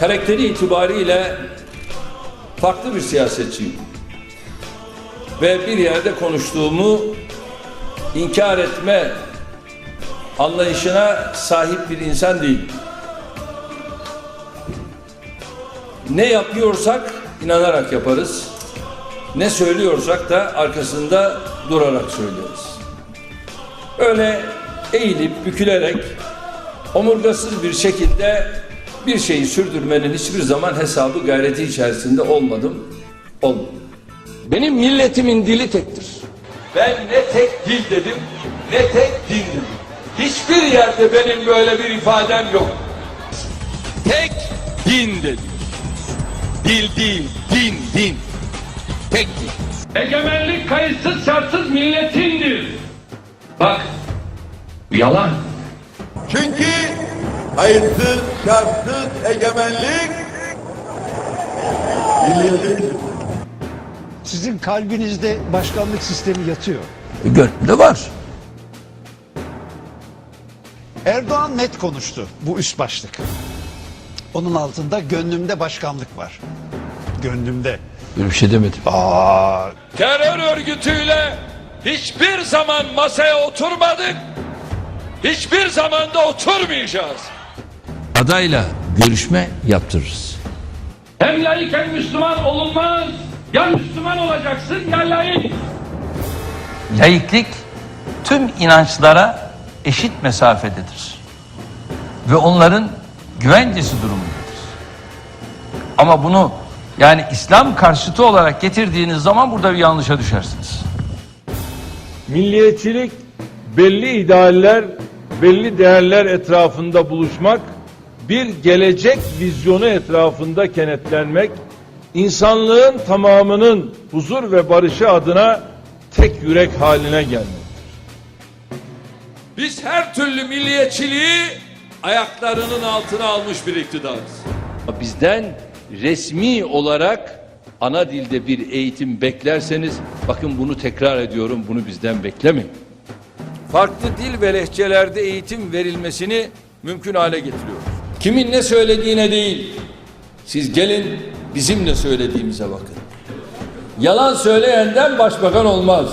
karakteri itibariyle farklı bir siyasetçiyim. Ve bir yerde konuştuğumu inkar etme anlayışına sahip bir insan değilim. Ne yapıyorsak inanarak yaparız. Ne söylüyorsak da arkasında durarak söyleriz. Öyle eğilip bükülerek omurgasız bir şekilde bir şeyi sürdürmenin hiçbir zaman hesabı gayreti içerisinde olmadım, olmadım. Benim milletimin dili tektir. Ben ne tek dil dedim, ne tek din dedim. Hiçbir yerde benim böyle bir ifadem yok. Tek din dedim. Dil değil, din, din. Tek din. Egemenlik kayıtsız şartsız milletindir. Bak, yalan. Çünkü kayıtsız, şartsız egemenlik milletin Sizin kalbinizde başkanlık sistemi yatıyor. Gönlümde var. Erdoğan net konuştu bu üst başlık. Onun altında gönlümde başkanlık var. Gönlümde. Böyle bir şey demedim. Aa, Terör örgütüyle hiçbir zaman masaya oturmadık. Hiçbir zaman da oturmayacağız. Adayla görüşme yaptırırız. Hem layık hem Müslüman olunmaz. Ya Müslüman olacaksın ya layık. Laiklik tüm inançlara eşit mesafededir. Ve onların güvencesi durumundadır. Ama bunu yani İslam karşıtı olarak getirdiğiniz zaman burada bir yanlışa düşersiniz. Milliyetçilik belli idealler, belli değerler etrafında buluşmak, bir gelecek vizyonu etrafında kenetlenmek, insanlığın tamamının huzur ve barışı adına tek yürek haline gelmek. Biz her türlü milliyetçiliği ayaklarının altına almış bir iktidarız. Bizden resmi olarak ana dilde bir eğitim beklerseniz bakın bunu tekrar ediyorum bunu bizden beklemeyin. Farklı dil ve lehçelerde eğitim verilmesini mümkün hale getiriyoruz. Kimin ne söylediğine değil siz gelin bizim ne söylediğimize bakın. Yalan söyleyenden başbakan olmaz.